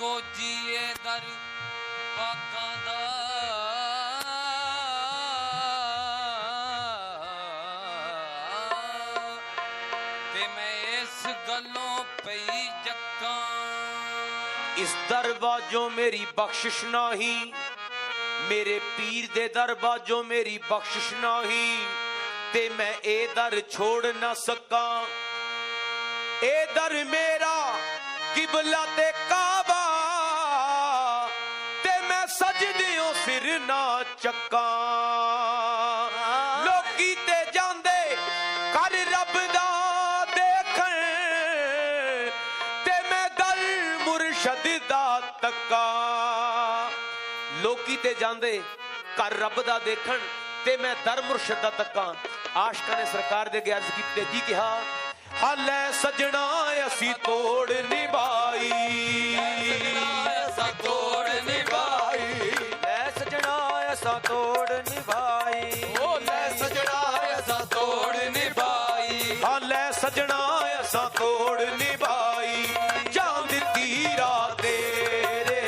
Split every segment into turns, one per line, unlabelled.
ਪਿਆਰ ਪਾਕਾਂ ਦਾ। ਤੇ ਮੈਂ ਇਸ ਗੱਲੋਂ ਪਈ ਜੱਕਾਂ।
ਇਸ ਦਰਵਾਜ਼ੋਂ ਮੇਰੀ ਬਖਸ਼ਿਸ਼ ਨਹੀਂ। ਮੇਰੇ ਪੀਰ ਦੇ ਦਰਵਾਜ਼ੋਂ ਮੇਰੀ ਬਖਸ਼ਿਸ਼ ਨਹੀਂ। ਤੇ ਮੈਂ ਇਹ ਦਰ ਛੋੜ ਨਾ ਸਕਾਂ। ਇਹ ਦਰ ਮੇਰਾ ਨਾ ਚੱਕਾਂ। ਲੋਕੀ ਤੇ ਜਾਂਦੇ ਕਰ ਰੱਬ ਦਾ ਦੇਖਣ। ਤੇ ਮੈਂ ਦਰ ਮੁਰਸ਼ਦ ਦਾ ਤੱਕਾਂ। ਲੋਕੀ ਤੇ ਜਾਂਦੇ ਕਰ ਰੱਬ ਦਾ ਦੇਖਣ ਤੇ ਮੈਂ ਦਰ ਮੁਰਸ਼ਦ ਦਾ ਤੱਕਾਂ। ਆਸ਼ਕਾਂ ਨੇ ਸਰਕਾਰ ਦੇ ਅੱਗੇ ਅਰਜ਼ ਕੀਤੀ, ਕੀ ਕਿਹਾ? ਹਾਲੇ ਸਜਣਾ ਅਸੀਂ ਤੋੜ ਨਿਭਾਈ। ਅਸਾਂ ਤੋੜ ਨਿਭਾਈ।
ਓ ਲੈ ਸਜਣਾ ਐਸਾ ਤੋੜ ਨਿਭਾਈ।
ਹਾਲੇ ਸਜਣਾ ਅਸਾਂ ਤੋੜ ਨਿਭਾਈ। ਜਾਨ ਦਿੱਤੀ ਰਾਤ ਤੇਰੇ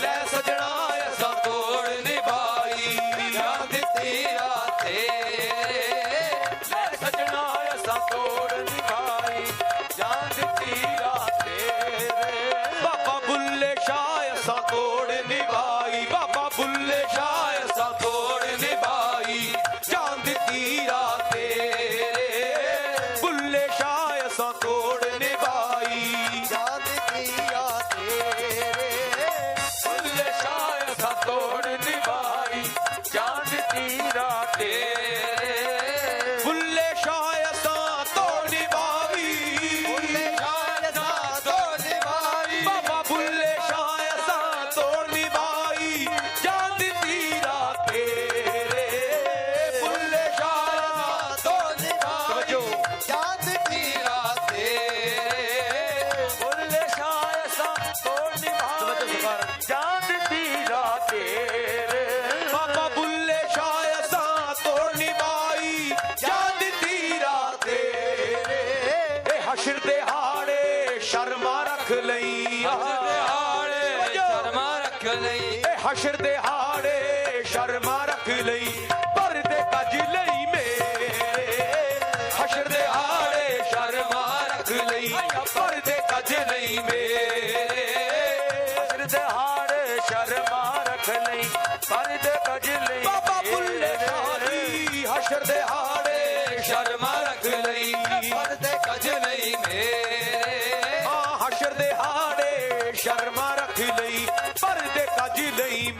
ਲੈ ਸਜਣਾ ਅਸਾਂ
ਤੋੜ ਨਿਭਾਈ। ਜਾਂ ਦਿੱਤੀ ਰਾਤੇ
ਲੈ ਸਜਣਾ ਅਸਾਂ ਤੋੜ ਨਿਭਾਈ। ਜਾਨ ਦਿੱਤੀ ਰਾਤ ਤੇਰੇ ਬਾਬਾ ਬੁੱਲੇ ਸ਼ਾਹ ਅਸਾਂ ਤੋੜ ਜਾਨ ਹਸ਼ਰ ਦੇ ਹਾੜੇ ਸ਼ਰਮਾ ਰੱਖ ਲਈ
ਸ਼ਰਮਾ ਰੱਖ ਲਈ।
ਇਹ ਹਸ਼ਰ ਦੇ ਹਾੜੇ ਸ਼ਰਮਾ ਰੱਖ ਲਈ ਪਰਦੇ ਕੱਜ ਲਈ ਮੇਰੇ। ਹਸ਼ਰ ਦੇ ਹਾੜੇ ਸ਼ਰਮਾ ਰੱਖ ਲਈ ਪਰਦੇ ਕੱਜ ਲਈ ਮੇਰੇ। ਹਸ਼ਰ ਦੇ ਹਾੜੇ ਸ਼ਰਮਾ ਰੱਖ ਲਈ ਪਰਦੇ ਕੱਜ ਲਈ ਬਾਬਾ ਬੁੱਲੇ ਸ਼ਾਹੀ ਹਸ਼ਰ ਦੇ ਹਾੜੇ ਸ਼ਰਮਾ ਸ਼ਰਮਾ ਰੱਖ ਲਈ ਪਰਦੇ ਕਾਜੀ ਲਈ